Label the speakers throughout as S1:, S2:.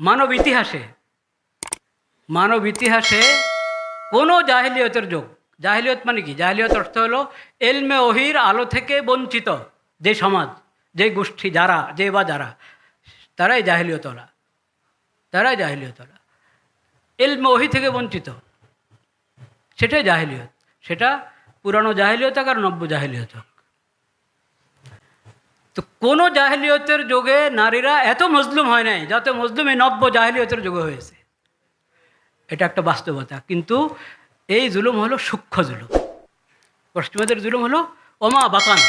S1: মানব ইতিহাসে মানব ইতিহাসে কোনো জাহিলিয়তের যোগ, জাহিলিয়ত মানে কি? জাহিলিয়ত অর্থ হলো এলমে ওহির আলো থেকে বঞ্চিত যে সমাজ, যে গোষ্ঠী, যারা, যে বা যারা, তারাই জাহিলিয়তলা তারাই জাহিলিয়তলা এলমে ওহি থেকে বঞ্চিত, সেটাই জাহিলিয়ত, সেটা পুরানো জাহিলিয়ত আর নব্য জাহিলিয়ত। কোনো জাহিলিয়তের যুগে নারীরা এত মজলুম হয় নাই যত মজলুম এই নব্য জাহিলিয়তের যোগে হয়েছে। এটা একটা বাস্তবতা। কিন্তু এই জুলুম হলো সূক্ষ্ম জুলুম। পশ্চিমাদের জুলুম হলো ওমা বাতানা।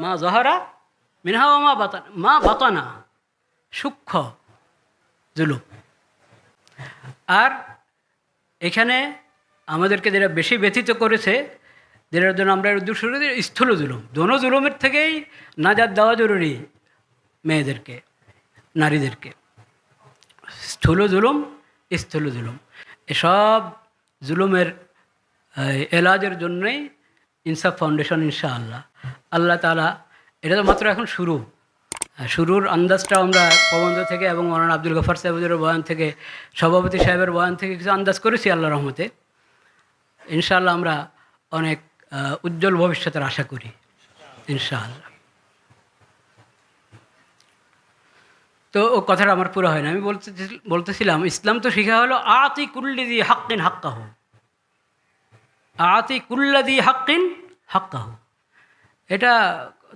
S1: মা জহরা মিনহা ওমা বাতানা। মা বাতানা। সূক্ষ্ম জুলুম। আর এখানে আমাদেরকে যেটা বেশি ব্যথিত করেছে যেটার জন্য আমরা করি স্থূল জুলুম। দোনো জুলুমের থেকেই নাজাদ দেওয়া জরুরি মেয়েদেরকে, নারীদেরকে। স্থূল জুলুম স্থূল জুলুম। এসব জুলুমের এলাজের জন্যই ইনসাফ ফাউন্ডেশন ইনশাআল্লাহ। আল্লাহ তালা এটা তো মাত্র এখন শুরু। শুরুর আন্দাজটা আমরা প্রবন্ধ থেকে এবং মৌলানা আব্দুল গফার সাহেবের বয়ান থেকে, সভাপতি সাহেবের বয়ান থেকে কিছু আন্দাজ করেছি আল্লাহ রহমতে। ইনশাআল্লাহ আমরা অনেক উজ্জ্বল ভবিষ্যতের আশা করি, ইনশাআল্লাহ। তো ও কথাটা আমার পুরো হয় না। আমি বলতে বলতেছিলাম, ইসলাম তো শিখা হলো আতি কুল্লিদি হাক্কিন হাক্কাহ। আতি কুল্লাদি হাক্কিন হাক্কাহ। এটা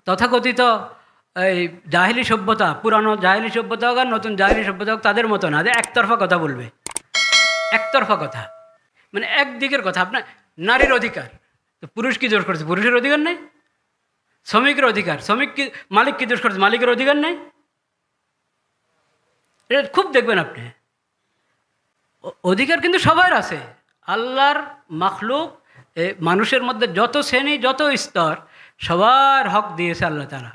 S1: তথাকথিত এই জাহিলি সভ্যতা, পুরানো জাহিলি সভ্যতা হোক আর নতুন জাহিলি সভ্যতা হোক, তাদের মতো না। যে একতরফা কথা বলবে। একতরফা কথা। মানে একদিকের কথা। আপনার নারীর অধিকার। তো পুরুষ কি জোর করছে? পুরুষের অধিকার নেই? শ্রমিকের অধিকার। শ্রমিক কি, মালিক কি দোষ করছে? মালিকের অধিকার নেই? এটা খুব দেখবেন আপনি। অধিকার কিন্তু সবার আছে। আল্লাহর মাখলুক মানুষের মধ্যে যত শ্রেণি, যত স্তর, সবার হক দিয়েছে আল্লাহ তারা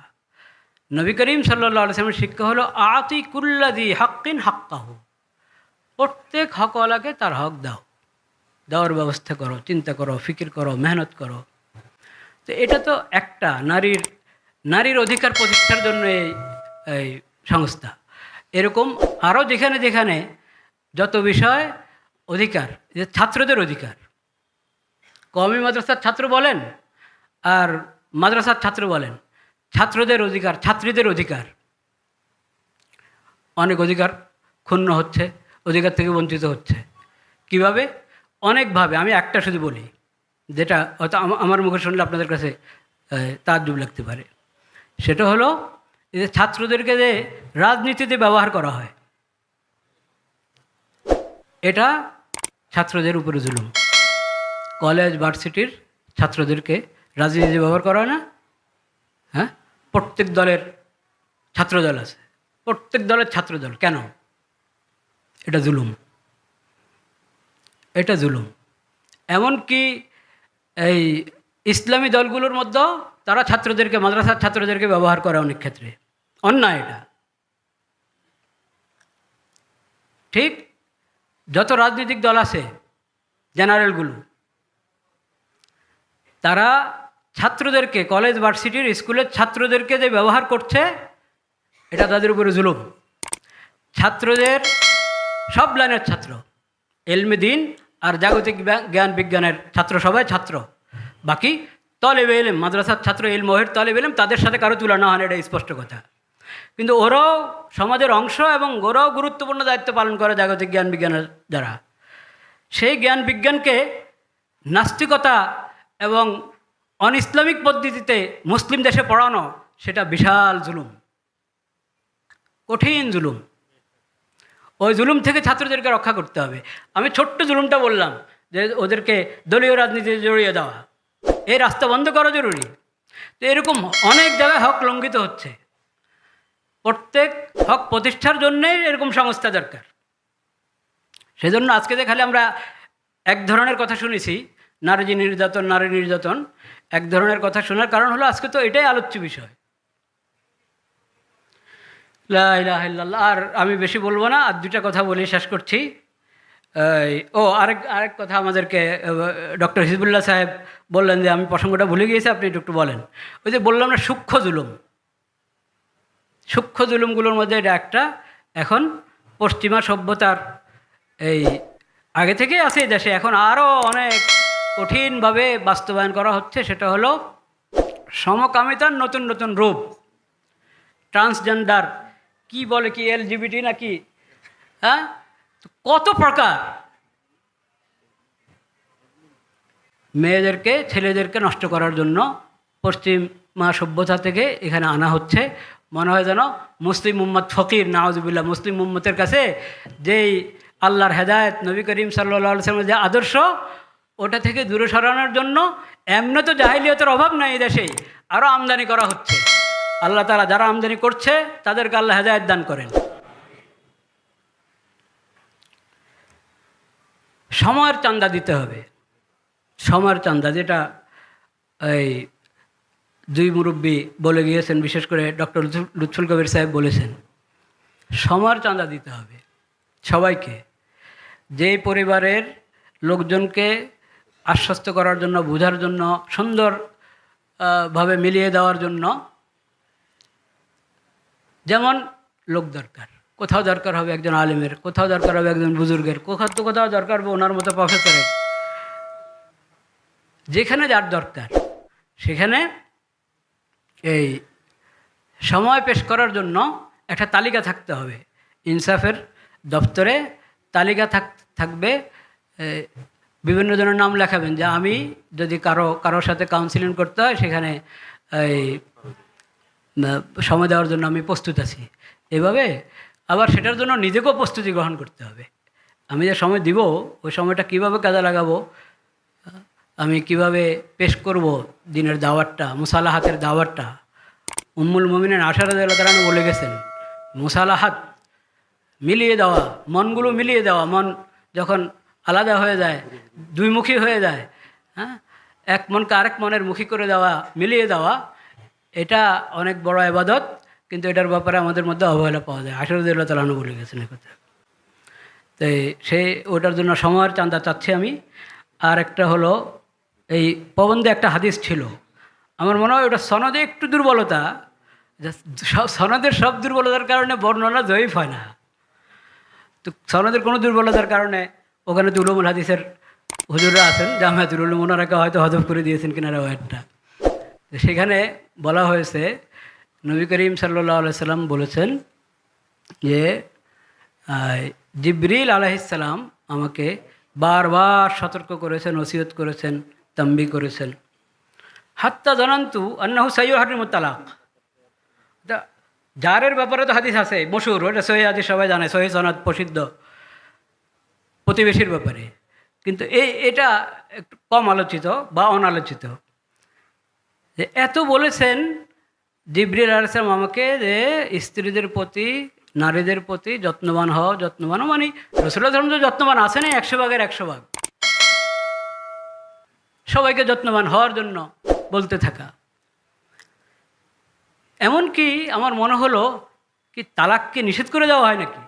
S1: নবী করিম সাল্লা আলসালামের শিক্ষা হলো, আতি কুল্লাদি হাক্কিন হাক্কাহু। প্রত্যেক হকওয়ালাকে তার হক দাও। দেওয়ার ব্যবস্থা করো, চিন্তা করো, ফিকির করো, মেহনত করো। তো এটা তো একটা নারীর নারীর অধিকার প্রতিষ্ঠার জন্য এই সংস্থা। এরকম আরও যেখানে যেখানে যত বিষয় অধিকার, যে ছাত্রদের অধিকার। কমি মাদ্রাসার ছাত্র বলেন আর মাদ্রাসার ছাত্র বলেন, ছাত্রদের অধিকার, ছাত্রীদের অধিকার। অনেক অধিকার ক্ষুণ্ণ হচ্ছে, অধিকার থেকে বঞ্চিত হচ্ছে। কীভাবে? অনেকভাবে, আমি একটা শুধু বলি, যেটা হয়তো আমার মুখে শুনলে আপনাদের কাছে তাজ্জুব লাগতে পারে। সেটা হলো যে ছাত্রদেরকে যে রাজনীতিতে ব্যবহার করা হয়, এটা ছাত্রদের উপরে জুলুম। কলেজ, ভার্সিটির ছাত্রদেরকে রাজনীতিতে ব্যবহার করা হয় না। হ্যাঁ? প্রত্যেক দলের ছাত্রদল আছে। প্রত্যেক দলের ছাত্রদল। কেন? এটা জুলুম। এটা জুলুম। এমনকি এই ইসলামী দলগুলোর মধ্যেও তারা ছাত্রদেরকে, মাদ্রাসার ছাত্রদেরকে ব্যবহার করে অনেক ক্ষেত্রে। অন্যায় এটা। ঠিক যত রাজনৈতিক দল আছে, জেনারেলগুলো, তারা ছাত্রদেরকে, কলেজ, ভার্সিটির স্কুলের ছাত্রদেরকে যে ব্যবহার করছে, এটা তাদের উপরে জুলুম। ছাত্রদের সব লাইনের ছাত্র, এলমে দিন আর জাগতিক জ্ঞান বিজ্ঞানের ছাত্র সবাই ছাত্র। বাকি তলেব এলেম মাদ্রাসার ছাত্র এল মহের তলেব এলেম তাদের সাথে কারও তুলনা হয় না এটা স্পষ্ট কথা। কিন্তু ওরাও সমাজের অংশ এবং ওরাও গুরুত্বপূর্ণ দায়িত্ব পালন করে জাগতিক জ্ঞান বিজ্ঞানের দ্বারা। সেই জ্ঞান বিজ্ঞানকে নাস্তিকতা এবং অন ইসলামিক পদ্ধতিতে মুসলিম দেশে পড়ানো, সেটা বিশাল জুলুম। কঠিন জুলুম। ওই জুলুম থেকে ছাত্রদেরকে রক্ষা করতে হবে। আমি ছোট্ট জুলুমটা বললাম যে ওদেরকে দলীয় রাজনীতিতে জড়িয়ে দেওয়া। এই রাস্তা বন্ধ করা জরুরি। তো এরকম অনেক জায়গায় হক লঙ্ঘিত হচ্ছে। প্রত্যেক হক প্রতিষ্ঠার জন্যেই এরকম সংস্থা দরকার। সেজন্য আজকে যে খালি আমরা এক ধরনের কথা শুনেছি, নারী নির্যাতন নারী নির্যাতন, এক ধরনের কথা শোনার কারণ হলো আজকে তো এটাই আলোচ্য বিষয়। আর আমি বেশি বলব না, আর দুটা কথা বলে শেষ করছি। ও, আরেক আরেক কথা আমাদেরকে ডক্টর হিজবুল্লাহ সাহেব বললেন যে, আমি প্রসঙ্গটা ভুলে গিয়েছি, আপনি একটু বলেন। ওই যে বললাম না, সূক্ষ্ম জুলুম। সূক্ষ্ম জুলুমগুলোর মধ্যে এটা একটা। এখন পশ্চিমা সভ্যতার এই, আগে থেকেই আছে দেশে। এখন আরও অনেক কঠিনভাবে বাস্তবায়ন করা হচ্ছে, সেটা হলো সমকামিতার নতুন নতুন রূপ। ট্রান্সজেন্ডার কি বলে কি এলজিবিটি নাকি? হ্যাঁ? কত প্রকার? মেয়েদেরকে, ছেলেদেরকে নষ্ট করার জন্য পশ্চিমা সভ্যতা থেকে এখানে আনা হচ্ছে। মনে হয় যেন মুসলিম উম্মত ফকির নাওজুবিল্লাহ মুসলিম উম্মতের কাছে যেই আল্লাহর হেদায়ত, নবী করিম সাল্লা সাল্লামের যে আদর্শ, ওটা থেকে দূরে সরানোর জন্য এমনি তো জাহিলিয়তের অভাব নাই এই দেশেই। আরও আমদানি করা হচ্ছে। আল্লাহ তারা যারা আমদানি করছে, তাদেরকে আল্লাহ হেদায়ত দান করেন। সময়ের চান্দা দিতে হবে। সময়ের চান্দা যেটা এই দুই মুরব্বী বলে গিয়েছেন, বিশেষ করে ডক্টর লুৎফুল কবির সাহেব বলেছেন, সময়ের চান্দা দিতে হবে সবাইকে। যেই পরিবারের লোকজনকে আশ্বস্ত করার জন্য, বোঝার জন্য, সুন্দর ভাবে মিলিয়ে দেওয়ার জন্য যেমন লোক দরকার। কোথাও দরকার হবে একজন আলিমের, কোথাও দরকার হবে একজন বুজুর্গের, কোথাও তো কোথাও দরকার হবে ওনার মতো প্রফেসরের যেখানে যার দরকার, সেখানে এই সময় পেশ করার জন্য একটা তালিকা থাকতে হবে। ইনসাফের দপ্তরে তালিকা থাক, থাকবে বিভিন্ন জনের নাম লেখাবেন। যে আমি যদি কারও, কারোর সাথে কাউন্সিলিং করতে হয়, সেখানে এই সময় দেওয়ার জন্য আমি প্রস্তুত আছি। এভাবে আবার সেটার জন্য নিজেকেও প্রস্তুতি গ্রহণ করতে হবে। আমি যে সময় দিব, ওই সময়টা কীভাবে কাজে লাগাবো, আমি কীভাবে পেশ করব দিনের দাওয়াতটা, মুসালাহাতের দাওয়াতটা। উম্মুল মুমিনের আশার তারা বলে গেছেন, মুসালাহাত মিলিয়ে দেওয়া, মনগুলো মিলিয়ে দেওয়া, মন যখন আলাদা হয়ে যায় দুইমুখী হয়ে যায় হ্যাঁ? এক মনকে আরেক মনের মুখী করে দেওয়া, মিলিয়ে দেওয়া এটা অনেক বড় আবাদত, কিন্তু এটার ব্যাপারে আমাদের মধ্যে অবহেলা পাওয়া যায়। আশারুদ্দুল্লাহ তালানু বলে গেছেন কথা তো সেই ওটার জন্য সময়ের চান্দা চাচ্ছি আমি। আর একটা হলো, এই প্রবন্ধে একটা হাদিস ছিল। আমার মনে হয় ওটা সনদে একটু দুর্বলতা সব- সনদের সব দুর্বলতার কারণে বর্ণনা জয়ীফ হয় না। তো সনদের কোনো দুর্বলতার কারণে ওখানে তো হাদিসের হুজুররা আছেন, জামায়াতুল উলুম, ওনারাকে হয়তো হজব করে দিয়েছেন কিনারা ওয়ারটা তো সেখানে বলা হয়েছে, নবী করিম সাল্লাহ সাল্লাম বলেছেন যে জিবরিল আলাইসাল্লাম আমাকে বারবার সতর্ক করেছেন, ওসিয়ত করেছেন তাম্বি করেছেন। হাত্তা জানান্তু আন্নাহু সাইয়ুল হারিম তালাক জারের ব্যাপারে তো হাদিস আছে, মশুর ওটা সহি হাদিস, সবাই জানে, সহি সনাদ প্রসিদ্ধ প্রতিবেশীর ব্যাপারে। কিন্তু এই এটা একটু কম আলোচিত বা অনালোচিত। যে এত বলেছেন জিবরিল আলসালাম আমাকে যে স্ত্রীদের প্রতি, নারীদের প্রতি যত্নবান হও, যত্নবান মানে রসুল্লাহ ধর্ম তো যত্নবান আছে না একশো ভাগের একশো ভাগ? সবাইকে যত্নবান হওয়ার জন্য বলতে থাকা। এমনকি আমার মনে হলো কি তালাককে নিষেধ করে দেওয়া হয় নাকি?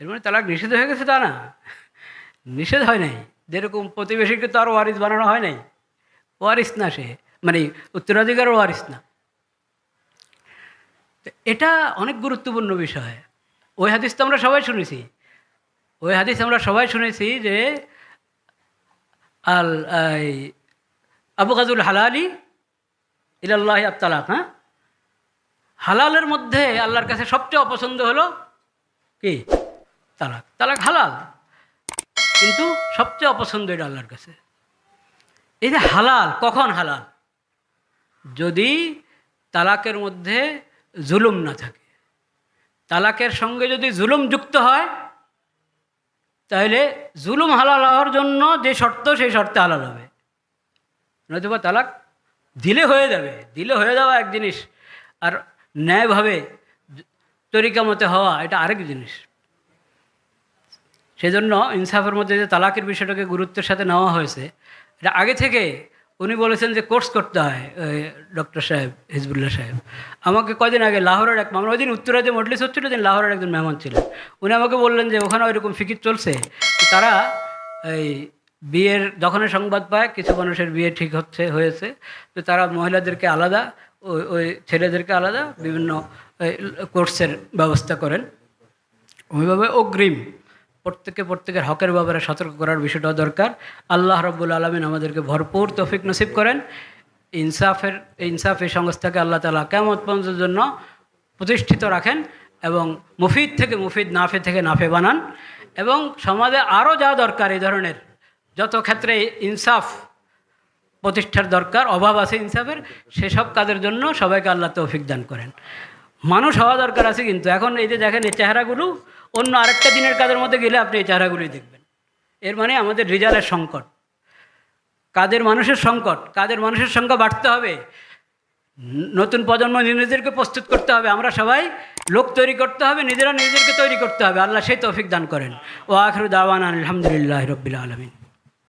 S1: এর মানে তালাক নিষেধ হয়ে গেছে তা না। নিষেধ হয় নাই। যেরকম প্রতিবেশীকে তো আর ওয়ারিস বানানো হয় নাই। ওয়ারিস না সে। মানে উত্তরাধিকার ওয়ারিস না। এটা অনেক গুরুত্বপূর্ণ বিষয়। ওই হাদিস তো আমরা সবাই শুনেছি। ওই হাদিস আমরা সবাই শুনেছি যে, আল আবু কাজুল হালালি ইলাল্লাহ আত্মালাক হ্যাঁ? হালালের মধ্যে আল্লাহর কাছে সবচেয়ে অপছন্দ হলো কি? তালাক। তালাক হালাল। কিন্তু সবচেয়ে অপছন্দ এটা আল্লাহর কাছে। এই যে হালাল, কখন হালাল? যদি তালাকের মধ্যে জুলুম না থাকে। তালাকের সঙ্গে যদি জুলুম যুক্ত হয়, তাহলে জুলুম হালাল হওয়ার জন্য যে শর্ত, সেই শর্তে হালাল হবে। নয়তোবা তালাক দিলে হয়ে যাবে। দিলে হয়ে যাওয়া এক জিনিস, আর ন্যায়ভাবে তরিকা মতে হওয়া এটা আরেক জিনিস। সেজন্য ইনসাফের মধ্যে যে তালাকের বিষয়টাকে গুরুত্বের সাথে নেওয়া হয়েছে, এটা আগে থেকে উনি বলেছেন যে কোর্স করতে হয় ডক্টর সাহেব, হিজবুল্লাহ সাহেব। আমাকে কদিন আগে লাহোরের এক মামলা ওই দিন উত্তরা যে মডলিস হচ্ছিল দিন লাহোরের একজন মেহমান ছিলেন। উনি আমাকে বললেন যে ওখানে ওইরকম ফিকির চলছে তারা এই বিয়ের, যখনই সংবাদ পায়, কিছু মানুষের বিয়ে ঠিক হচ্ছে, হয়েছে, তো তারা মহিলাদেরকে আলাদা ওই ওই ছেলেদেরকে আলাদা, বিভিন্ন কোর্সের ব্যবস্থা করেন। ওইভাবে অগ্রিম। প্রত্যেকে প্রত্যেকের হকের ব্যাপারে সতর্ক করার বিষয়টাও দরকার। আল্লাহ রব্বুল আলমিন আমাদেরকে ভরপুর তফিক নসিব করেন। ইনসাফের, ইনসাফ এই সংস্থাকে আল্লাহ তালা কেমত পর্যন্ত জন্য প্রতিষ্ঠিত রাখেন এবং মুফিদ থেকে মুফিদ, নাফে থেকে নাফে বানান এবং সমাজে আরও যা দরকার এই ধরনের, যত ক্ষেত্রে ইনসাফ প্রতিষ্ঠার দরকার, অভাব আছে ইনসাফের, সেসব কাজের জন্য সবাইকে আল্লাহ তৌফিক দান করেন। মানুষ হওয়া দরকার আছে কিন্তু। এখন এই যে দেখেন, এই চেহারাগুলো অন্য আরেকটা দিনের কাজের মধ্যে গেলে আপনি এই চেহারাগুলোই দেখবেন। এর মানে আমাদের রেজাল্টের সংকট। কাদের মানুষের সংকট? কাদের মানুষের সংখ্যা বাড়তে হবে? নতুন প্রজন্ম নিজেদেরকে প্রস্তুত করতে হবে। আমরা সবাই লোক তৈরি করতে হবে, নিজেরা নিজেদেরকে তৈরি করতে হবে। আল্লাহ সেই তৌফিক দান করেন। ও আখরু দাওয়ান আলহামদুলিল্লাহ রবিল আলমিন।